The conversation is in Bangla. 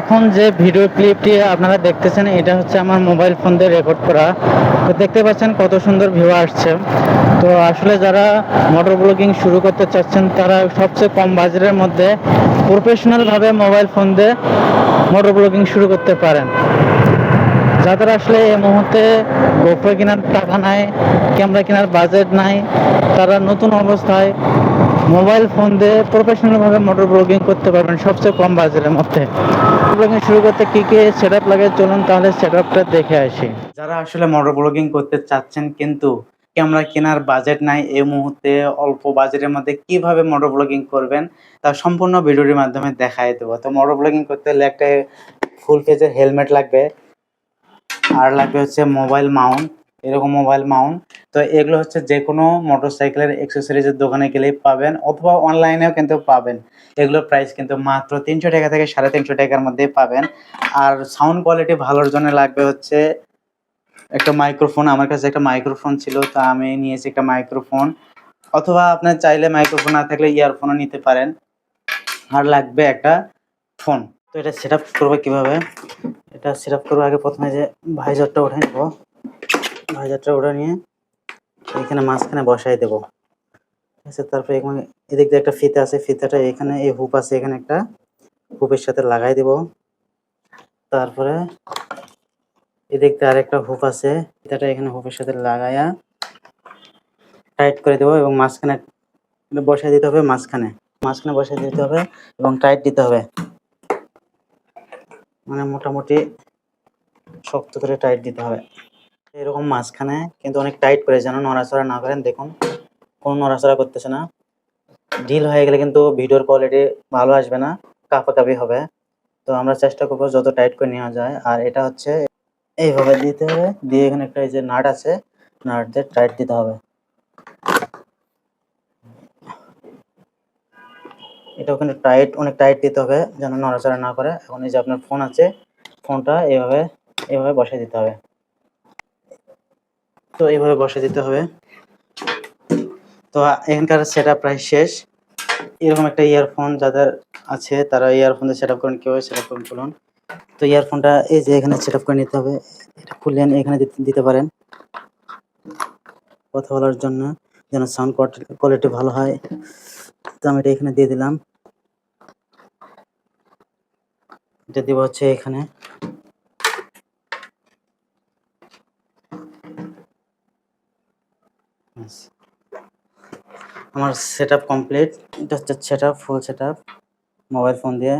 এখন যে ভিডিও ক্লিপটি আপনারা দেখতেছেন, এটা হচ্ছে আমার মোবাইল ফোন দিয়ে রেকর্ড করা। তো দেখতে পাচ্ছেন কত সুন্দর ভিউ আসছে। তো আসলে যারা মোটর ব্লগিং শুরু করতে চাচ্ছেন, তারা সবচেয়ে কম বাজারের মধ্যে প্রফেশনালভাবে মোবাইল ফোন দিয়ে মোটর ব্লগিং শুরু করতে পারেন। যাদের আসলে এই মুহূর্তে গোপ্রো কেনার টাকা নাই ক্যামেরা কেনার বাজেট নাই, তারা নতুন অবস্থায় মোবাইল ফোন দিয়ে প্রফেশনালভাবে মোটর ব্লগিং করতে পারবেন সবচেয়ে কম বাজেটের মধ্যে। ব্লগিং শুরু করতে কি কি সেট আপ লাগে চলুন তাহলে সেট আপটা দেখে আসি। যারা আসলে মোটর ব্লগিং করতে চাচ্ছেন কিন্তু ক্যামেরা কেনার বাজেট নাই, এই মুহূর্তে অল্প বাজেটের মধ্যে কীভাবে মোটর ব্লগিং করবেন, তা সম্পূর্ণ ভিডিওর মাধ্যমে দেখাই দেবো। তো মোটর ব্লগিং করতে হলে একটা ফুল পেজের হেলমেট লাগবে, আর লাগবে হচ্ছে মোবাইল মাউন্ট এরকম মোবাইল মাউন্ট তো এগুলো হচ্ছে যে কোনো মোটরসাইকেলের অ্যাক্সেসরিজের দোকানে গেলেই পাবেন অথবা অনলাইনেও কিন্তু পাবেন। এগুলোর প্রাইস কিন্তু মাত্র তিনশো টাকা থেকে সাড়ে তিনশো টাকার মধ্যেই পাবেন। আর সাউন্ড কোয়ালিটি ভালোর জন্য লাগবে হচ্ছে একটা মাইক্রোফোন আমার কাছে একটা মাইক্রোফোন ছিল, তা আমি নিয়েছি একটা মাইক্রোফোন অথবা আপনার চাইলে মাইক্রোফোন না থাকলে ইয়ারফোনও নিতে পারেন। আর লাগবে একটা ফোন তো এটা সেট আপ করব কীভাবে? এটা সেট আপ করব আগে প্রথমে যে ভাইজারটা উঠে নেব। ভাইজারটা উঠে নিয়ে এখানে মাঝখানে বসাই দেবো। ঠিক আছে, তারপরে এখানে এদিক দিয়ে একটা ফিতা আছে, ফিতাটা এখানে, এই হুপ আছে, এখানে একটা হুপের সাথে লাগাই দেব। তারপরে এদিক দিয়ে আরেকটা হুপ আছে, ফিতাটা এখানে হুপের সাথে লাগাইয়া টাইট করে দেবো এবং মাঝখানে বসাই দিতে হবে, মাঝখানে মাঝখানে বসাই দিতে হবে এবং টাইট দিতে হবে। মানে মোটামুটি শক্ত করে টাইট দিতে হবে। এরকম মাঝখানে, কিন্তু অনেক টাইট করে যেন নড়াচড়া না করেন। দেখুন, কোনো নড়াচড়া করতেছে না। ঢিল হয়ে গেলে কিন্তু ভিডিওর কোয়ালিটি ভালো আসবে না, কাঁপাকাঁপি হবে। তো আমরা চেষ্টা করব যত টাইট করে নেওয়া যায়। আর এটা হচ্ছে, এইভাবে দিতে হবে। দিয়ে এখানে একটা এই যে নাট আছে, নাট দিয়ে টাইট দিতে হবে। এটা ওখানে টাইট অনেক টাইট দিতে হবে, যেন নড়াচড়া না করে। এখন এই যে আপনার ফোন আছে ফোনটা এইভাবে এইভাবে বসিয়ে দিতে হবে। তো এইভাবে বসিয়ে দিতে হবে। তো এখানকার সেট প্রায় শেষ। এরকম একটা ইয়ারফোন যাদের আছে, তারা ইয়ারফোন দিয়ে সেট আপ করেন, কীভাবে সেট আপ করেন চলুন তো ইয়ারফোনটা এই যে এখানে সেট আপ করে নিতে হবে। এটা খুললেন, এখানে দিতে- দিতে পারেন। কথা বলার জন্য যেন সাউন্ড কোয়ালিটি ভালো হয়। তো আমি এটা এখানে দিয়ে দিলাম। এটা দিব হচ্ছে এখানে। আমার সেট কমপ্লিট এটা হচ্ছে set full set up mobile phone দিয়ে।